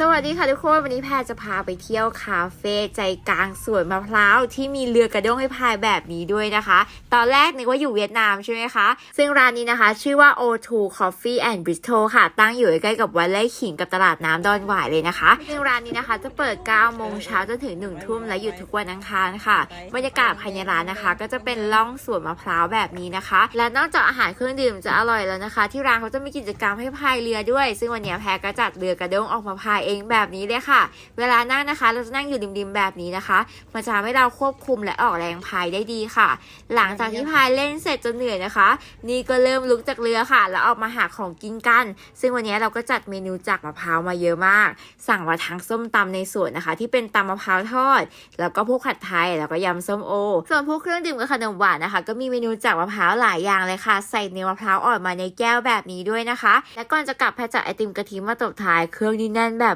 สวัสดีค่ะทุกคน วันนี้แพรจะพาไปเที่ยวคาเฟ่ใจกลางสวนมะพร้าวที่มีเรือกระด้งให้พายแบบนี้ด้วยนะคะ ตอนแรกนึกว่าอยู่เวียดนามใช่ไหมคะ ซึ่งร้านนี้นะคะ ชื่อว่า O2 Coffee and Bistro ค่ะ ตั้งอยู่ใกล้ๆกับวัดไร่ขิงกับตลาดน้ำดอนหวายเลยนะคะ ซึ่งร้านนี้นะคะจะเปิด 9 โมงเช้าจนถึง 1 ทุ่มและหยุดทุกวันอังคารค่ะ บรรยากาศภายในร้านนะคะ ก็จะเป็นล่องสวนมะพร้าวแบบนี้นะคะ และนอกจากอาหารเครื่องดื่มจะอร่อยแล้วนะคะ ที่ร้านเขาจะมีกิจกรรมให้พายเรือด้วย ซึ่งวันนี้แพรก็จัดเรือกระด้งออกมาพายเองแบบนี้เลยค่ะ เวลานั่งนะคะ เราจะนั่งอยู่ริมๆแบบนี้นะคะ มันจะทำให้เราควบคุมและออกแรงพายได้ดีค่ะ หลังจากที่พายเล่นเสร็จจนเหนื่อยนะคะ นี่ก็เริ่มลุกจากเรือค่ะ แล้วออกมาหาของกินกัน ซึ่งวันนี้เราก็จัดเมนูจากมะพร้าวมาเยอะมาก สั่งมาทั้งส้มตำในสวนนะคะ ที่เป็นตำมะพร้าวทอด แล้วก็พวกผัดไทยแล้วก็ยำส้มโอ ส่วนพวกเครื่องดื่มกับขนมหวานนะคะ ก็มีเมนูจากมะพร้าวหลายอย่างเลยค่ะ ใส่เนื้อมะพร้าวอ่อนมาในแก้วแบบนี้ด้วยนะคะ และก่อนจะกลับแพรจัดไอติมกะทิมาตบท้ายเครื่องนี่แน่นแบบ